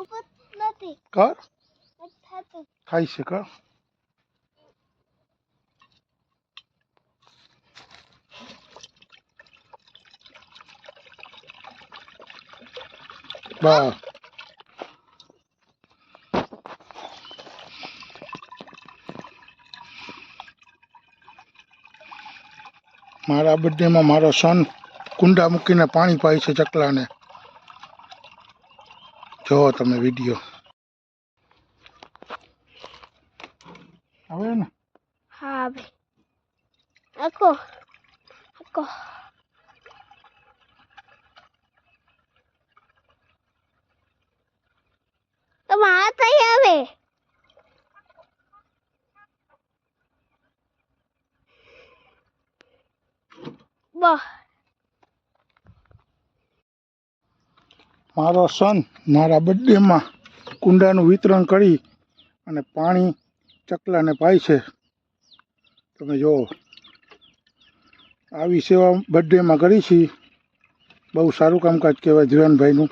નથી કર ખાઈ છે કર બસ મારા બર્થડેમાં મારો સન કુંડા મૂકીને પાણી પાય છે ચકલાને. જોવો તમે વીડિયો હવે ને હા બે આખો આખો તમે હાથ અહીં આવે બસ મારો સન મારા બર્થડેમાં કુંડાનું વિતરણ કરી અને પાણી ચકલાને પાય છે. તમે જુઓ આવી સેવા બર્થડેમાં કરી છે. બહુ સારું કામકાજ કહેવાય ધ્વેનભાઈનું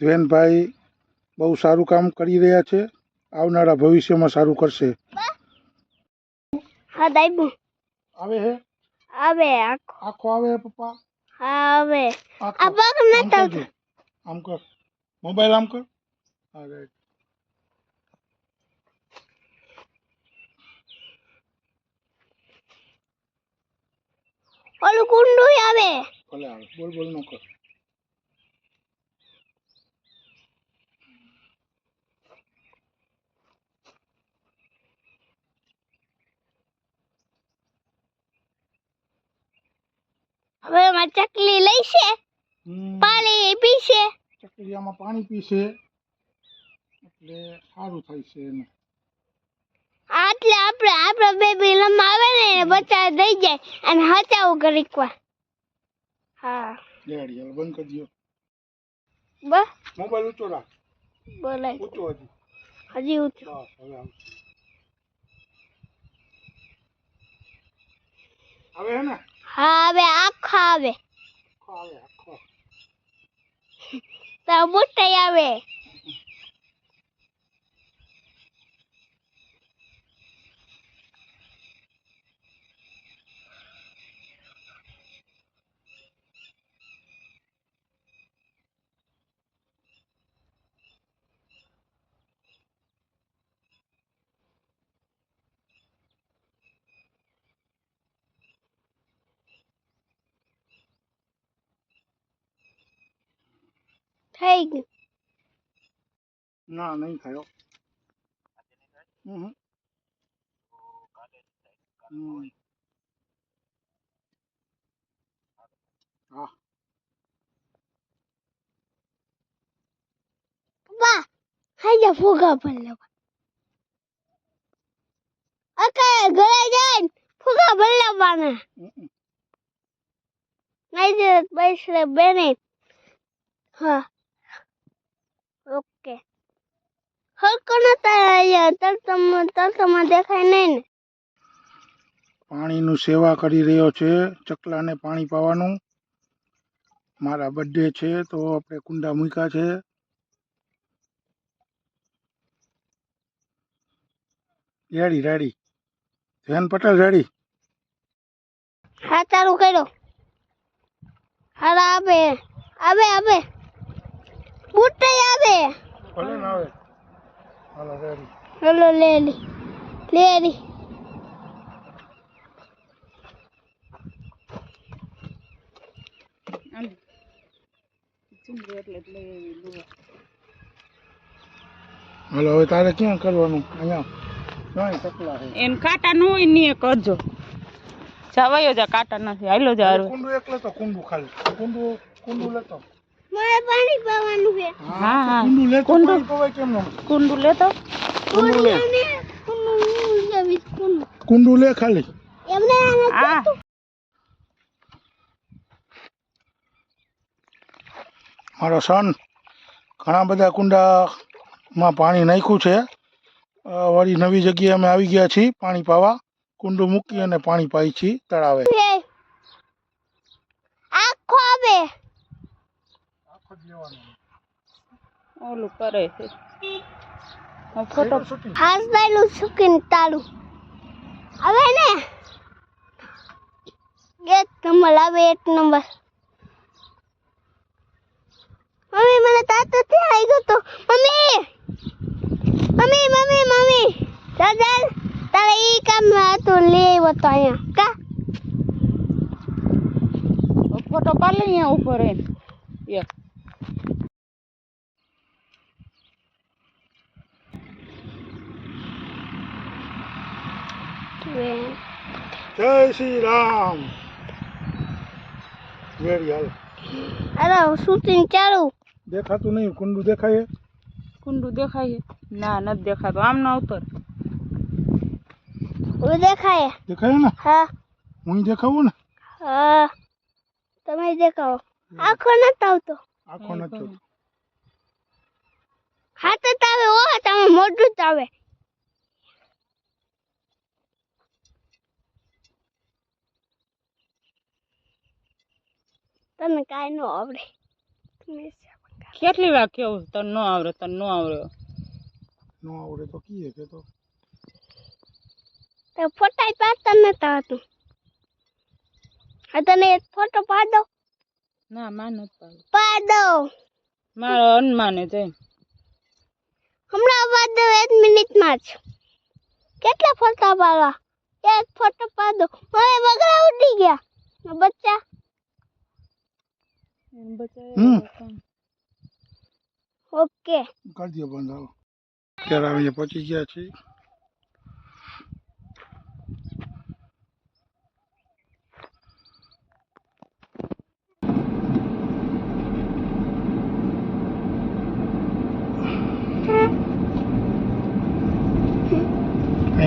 ધ્વેનભાઈ બહુ સારું કામ કરી રહ્યા છે. આવનારા ભવિષ્યમાં સારું કરશે. હા દાઈબુ આવે હે? આવે આખો. આવે પપ્પા? આવે. આ પગ કરજે. આમ કર મોબાઈલ આમ કર હા રાઈટ ઓલું કુંડું આવે ભલે આવે બોલ બોલ ન કર હવે એમાં ચકલી લઈશે હમ. પાણી પીશે. ચકલિયામાં પાણી પીશે. એટલે સારું થાય છે એને. આટલે આપણે આપણો બેબી લમ આવે ને એને બચાવ દઈ જાય અને હચાવું કરી વાર. હા. હવે બંધ કરી દો બસ. મોબાઈલ ઊંચો રાખ. બોલાય. ઊંચો હજી. હજી ઊંચું. બસ હવે આમ હવે હે ને? હા હવે આખો આવે. આખો આવે આખો. તો આવે થઈ ગયું ના નહીં. હમ. હા. પપ્પા હાજા ફુગા ભર લેવા. અકે ઘરે જઈને ફુગા ભર લેવાના. નહીં બેસરે બેને. હા. ઓકે. હલકો નતા તરતમ દેખાય નહીં ને. પાણીનું સેવા કરી રહ્યો છે ચકલાને પાણી પાવાનું. મારા બર્થડે છે તો આપણે કુંડા મૂક્યા છે. Ready ready. Dhyan Patel ready. હા ચાલુ કર્યો. હા આવે આવે આવે બુટ્ટે આવે. ભલે ના આવે. હાલો રેડી. હાલો લેલી લેલી હાલો હવે તારે ક્યાં કરવાનું? અહીંયા. એને કાંટા ન હોય ને એ કરજો જવાયો જા કાંટા નથી. હાલો જા હારું. કુંડું એક લેતો ખાલી. કુંડું કુંડું લેતો. મારે પાણી પીવાનું છે. હા, હા. કુંડુ લે કુંડુ. પાણી પવાય કેમ ન? કુંડું લેતો કુંડું લે. ને કુંડું લેવી કુંડું. કુંડું લે ખાલી. એમને આ મારો સન ઘણા બધા કુંડામાં પાણી નાખ્યું છે. વળી નવી જગ્યાએ અમે આવી ગયા છીએ પાણી પાવા. કુંડું મૂકી અને પાણી પાઈ છીએ તળાવે. આખો આવે. ઓલું કરે છે. ફોટો હાસ દાયલું સુકીન તાળું હવે ને? એક નંબર આવે એક નંબર. મમ્મી મને તાતો ત્યાં આવી ગયો તો. મમ્મી! Mummy mummy mummy! દાદા તારે ઈ કામ હતું લે આવ્યો તો અહીંયા. કા? ફોટો પાડી અહીંયા ઉપર એમ. એક. જય શ્રી રામ. વેરી હાલ. અરે શૂટિંગ ચાલુ. દેખાતું નહીં કુંડું દેખાય કુંડું દેખાય? ના નથી દેખાતું. આમ ન ઉતર. હું દેખાય. દેખાય ને? હા. હું દેખાવું ને? હા. તમે દેખાવો. આખો નથી આવતો. આખો નથી આવતો. હાથ જ આવે ઓ તમે મોઢું જ આવે તને કાંઈ ન આવડે. તમે કેટલી વાર કેવું તને ન આવડે તને ન આવડે? ન આવડે તો કીએ કે તો. તો ફોટા પાડતા નતા હતું હા તને એક ફોટો પાડો. ના માં નથી પાડો પાડો. મારો અનમાને છે હમણાં પાડો એક મિનિટમાં જ. કેટલા ફોટા પાડવા? એક ફોટો પાડો. હવે બગડા ઉડી ગયા. બચ્ચા હમ. ઓકે. કરી દો બંધ આવો અત્યારે અમે પહોંચી ગયા છીએ.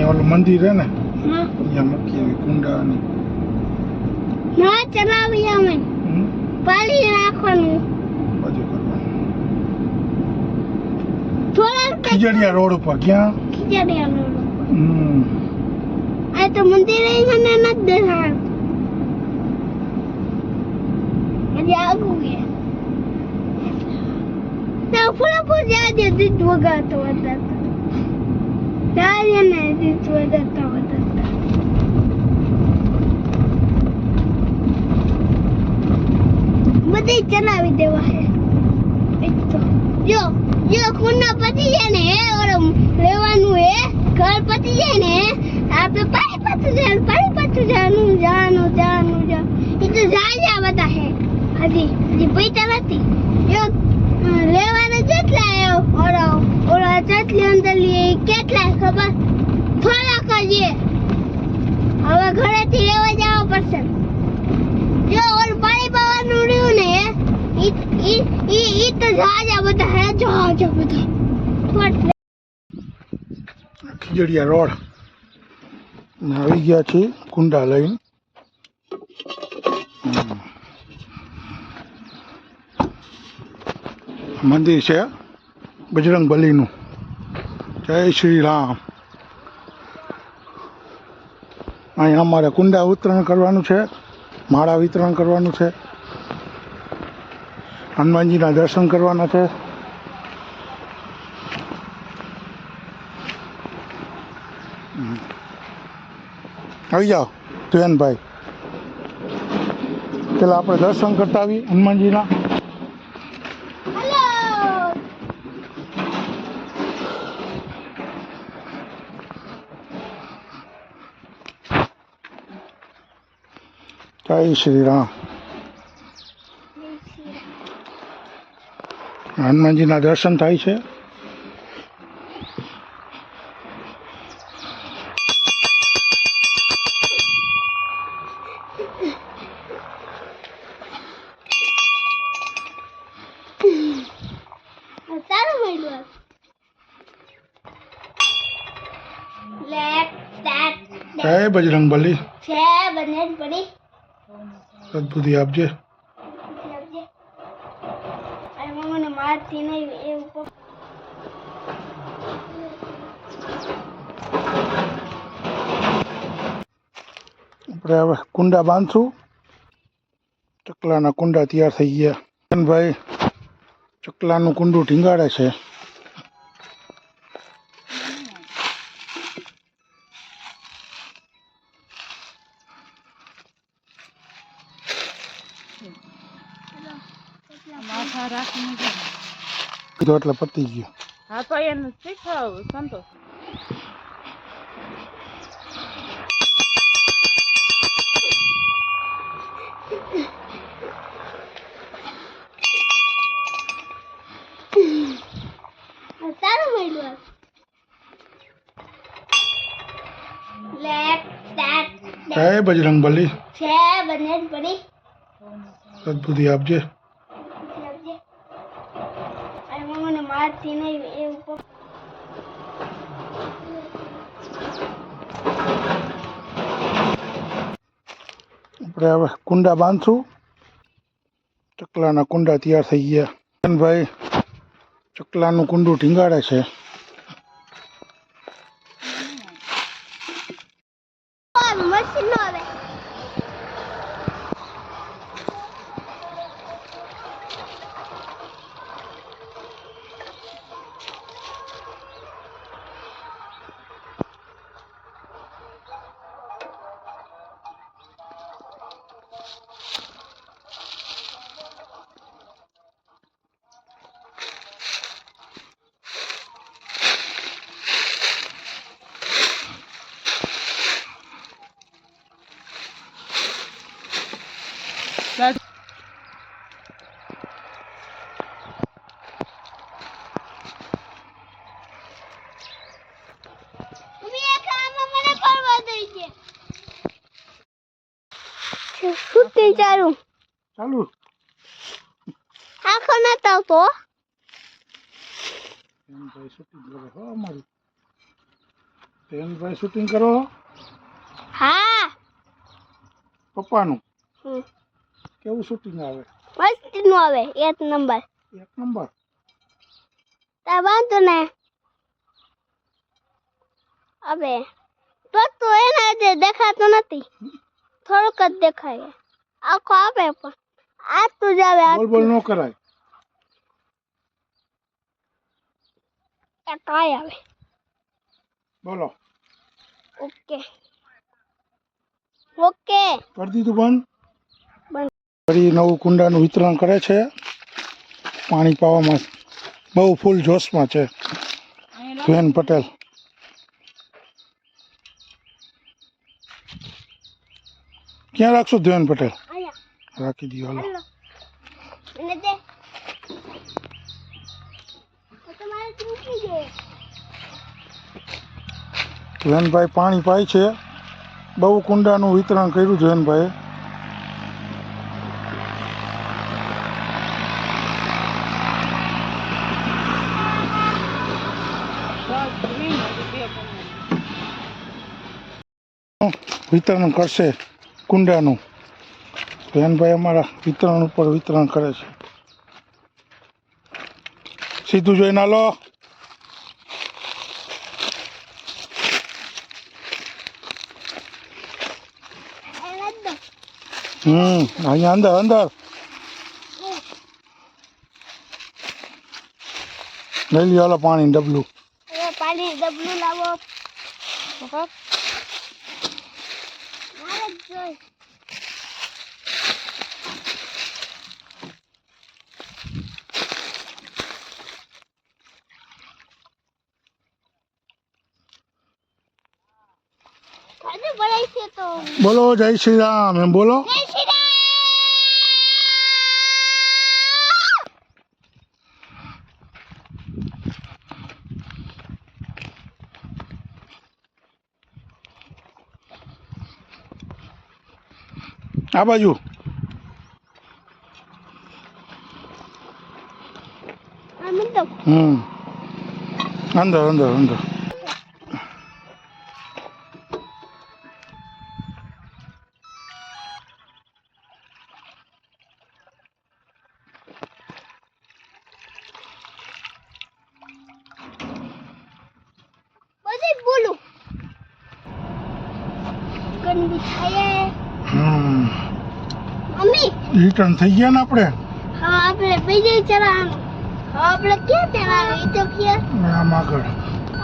ઓલું મંદિર હે ને? અહીંયા મૂકીએ કુંડા ને ના ચલાવીએ અમે. પાડી નાખવાનું બધું કરવાનું થોડા ખીજડીયા રોડ ઉપર ક્યાં? ખીચડિયાનું હમ. આ તો મંદિરે મને નથી દેખાણ હજી આગું ગયા ના ફૂલા ફૂલ જાજે દીધ વગાડતો હતા જાજે ને દીધ વગાડતો વગાડતો બધી ચલાવી દેવા હે એક તો જો જો ખૂના પતી જાય ને હે ઓલો લેવાનું હે ઘર પતી જાય ને આપણે પાણી પતું જવાનું પાણી પતું જવાનું જવાનું જવાનું જવાનું એ તો જાજા બધા હે હજી હજી પૈસા નથી જો અ, લેવાના કેટલા હે ઓલો ઓલો ચટલી અંદર લઈએ ઈ કેટલા ખબર થોડાક જ હે હવે ઘરેથી લેવા જવા પડશે જો ઓલું પાણી પાવાનું રહ્યું ને ખીજડીયા રોડ. આવી ગયા છીએ કુંડા લઈને. મંદિર છે બજરંગ બલીનું. જય શ્રી રામ. અહીંયા અમારે કુંડા વિતરણ કરવાનું છે, માળા વિતરણ કરવાનું છે. હનુમાનજીના દર્શન કરવાના છે. આવી જાઓ જયનભાઈ પેલા આપણે દર્શન કરતા આવી હનુમાનજીના. જય શ્રી રામ. હનુમાનજીના દર્શન થાય છે. જય બજરંગ બલી છે બંને જ સદબુદ્ધિ આપજે. મમ્મીને મારતી નહીં એવું આપણે હવે કુંડા બાંધશું. ચકલાના કુંડા તૈયાર થઈ ગયા. ભાઈ, ચકલાનું કુંડું ઢીંગાડે છે. કીધું એટલે પતી ગયું. હા તો એને શીખવાવ સંતોષ. તારું મળ્યું લેફ્ટ સ્ટાર્ટ જય બજરંગ બલી છે બંને જ સદબુદ્ધિ આપજે લાવજે અરે મને મારતી નહીં એ ઉપર આપણે હવે કુંડા બાંધશું. ચકલાના કુંડા તૈયાર થઈ ગયા. ભાઈ ચકલાનું કુંડું ઢીંગાડે છે. મશીન આવે મમ્મી એક આમાં મને પડવા દઈ છે શૂટિંગ ચાલુ. ચાલુ. આખો નતો આવતો ભાઈ શૂટિંગ કરો. હો અમારું. ભાઈ શૂટિંગ કરો. હા. પપ્પાનું. કેવું શૂટિંગ આવે? મસ્તનું આવે એક નંબર. એક નંબર? તા વાંધો ને હવે તો તો એના જે દેખાતો નથી. થોડુંક જ દેખાય. આખો આવે પણ આ તું જ આવે બોલ બોલ ન કરાય આ કાય આવે બોલો ઓકે ઓકે કરી દીધું બંધ બંધ. ફરી નવું કુંડાનું વિતરણ કરે છે. પાણી પાવામાં બહુ ફૂલ જોશમાં છે. ધ્વેન પટેલ. ક્યાં રાખશું ધ્વેન પટેલ? આયા રાખી હાલો. હાલો. દે ગયે ધ્વેનભાઈ પાણી પાય છે. બહુ કુંડાનું વિતરણ કર્યું પણ વિતરણ કરશે કુંડાનું. ધ્વેનભાઈ અમારા વિતરણ ઉપર વિતરણ કરે છે. સીધું જોઈને હાલો. હમ અહીંયા અંદર અંદર. લઈ લ્યો હાલો પાણી ડબલું. પાણી ડબલું લાવો પપ્પા મારે જ જોઈ કાજુ ભરાય છે તો બોલો જય શ્રી રામ. એમ બોલો? આ બાજુ. હમ. અંદર અંદર અંદર. હમ. મમ્મી. રિટર્ન થઈ ગયા ને આપણે? હા આપણે બીજે ચલાવવાનું. આપણે ક્યાં આવે તો ક્યાં. આમ આગળ.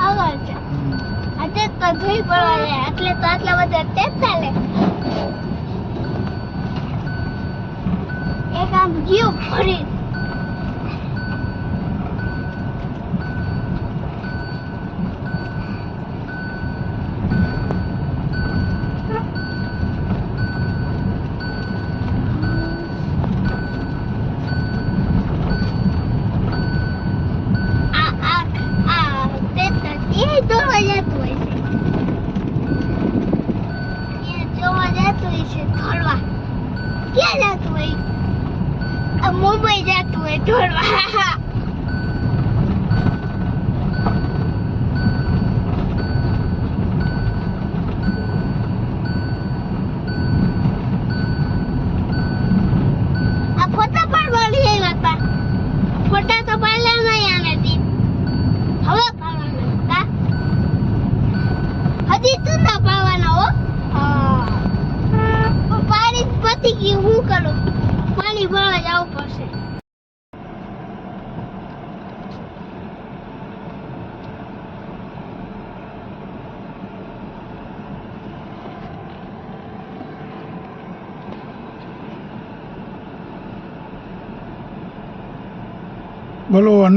આગળ છે. આજે તો જોઈ પડવા એટલે તો આટલા બધા ટેપ ચાલે. એક આમ ગયું ફરી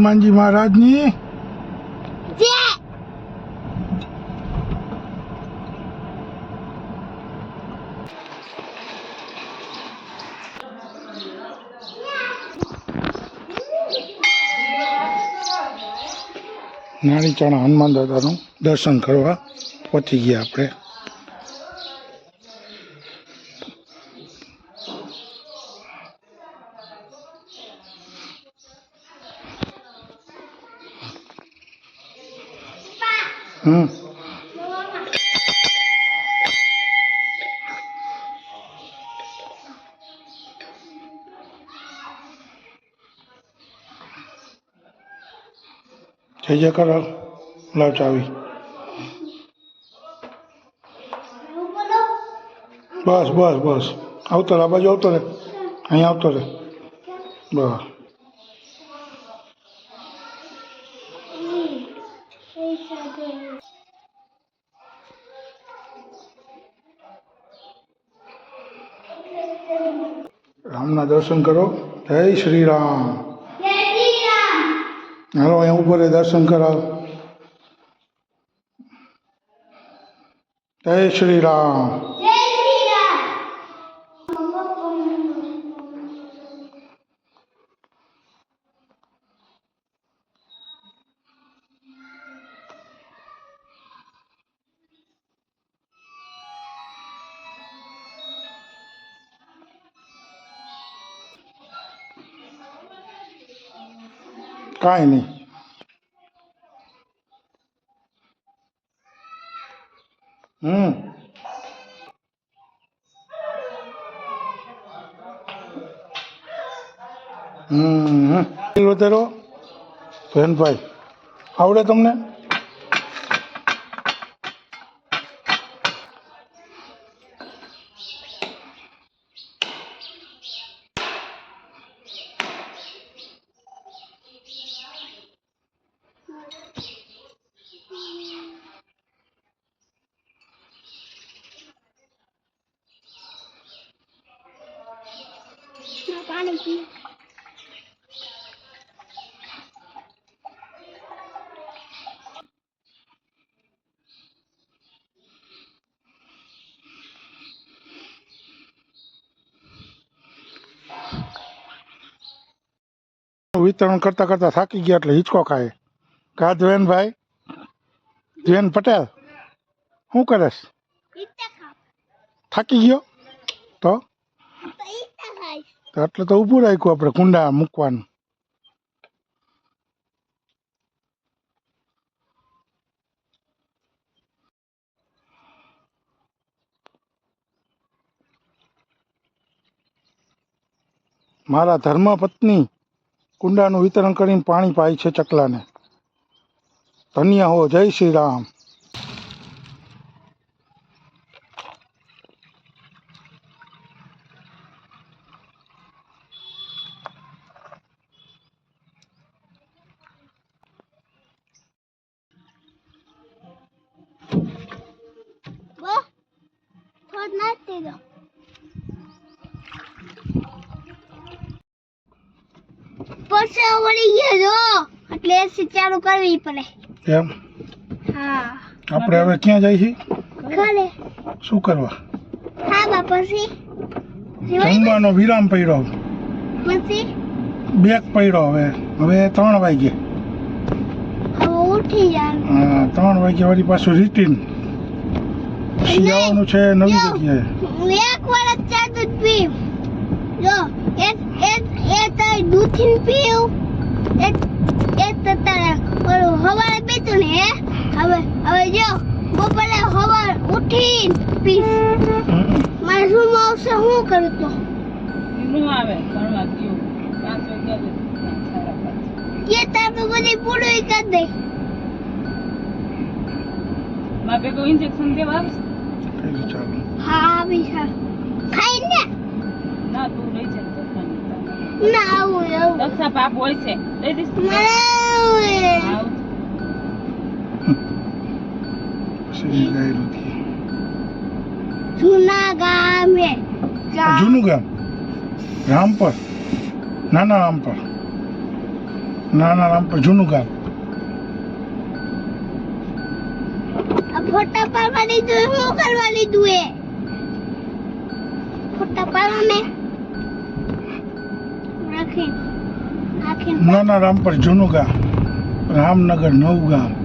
હનુમાનજી મહારાજની? નાની ચણા હનુમાન દાદાનું દર્શન કરવા પહોંચી ગયા આપણે. હમ. જય જય કરો લાવ ચાવી બસ બસ બસ. આવતો રે આ બાજુ આવતો રે અહીંયા આવતો રે બસ. રામના દર્શન કરો. જય શ્રી રામ જય શ્રી રામ હાલો અહીંયા ઉપર દર્શન કરાવ. જય શ્રી રામ કાંઈ નહીં હમ હમ વધારો ભેનભાઈ આવડે તમને પાણી પી વિતરણ કરતા કરતા થાકી ગયા એટલે હિંચકો ખાય કા ધ્વેનભાઈ ધ્વેન પટેલ શું કરેશ? ઈટા ખાવ થાકી ગયો? તો? તો ઈટા ખાઈશ. તો એટલે તો ઊભું રાખ્યું આપણે કુંડા મૂકવાનું. મારા ધર્મપત્ની કુંડાનું વિતરણ કરીને પાણી પાય છે ચકલાને. ધન્ય હો જય શ્રી રામ. વળી ગયા જો એટલે એસી કરવી પડે. એમ? હા. આપણે હવે ક્યાં જઈ છી ઘરે. શું કરવા? હા બાપા સી જમવાનો વિરામ પડ્યો. પછી? બેક પડ્યો હવે. હવે ત્રણ વાગે ઉઠી હા, ત્રણ વાગે વળી પાછું રીટીન શિયાળાનું છે નવી જગ્યાએ. એક વાર ચા દૂધ પીવ. જો. એ એ એ તો દૂધથી પીવ. એ એ તો તારે ઓલું હવારે પીતું ને હવે હવે જો બપોરે હવાર ઉઠી પીશ. મારે શું આવશે હું કરું તો? નું આવે ભણવા ગયું. પાંચ વાગ્યા એ તારે બધી પૂરું કરી દે. મારે ભેગું ઇન્જેક્શન દેવા આવશે? હા આવી ખાઈ ને તું દક્ષા પાપ હોય છે. જૂના ગામે રામપર નાના રામપર નાના રામપર જૂનું ગામ? આ ફોટા પાડવા એ શું કરવા લીધું એ? ફોટા પાડવા મેં નાના રામપર જૂનું ગામ રામનગર નવું ગામ.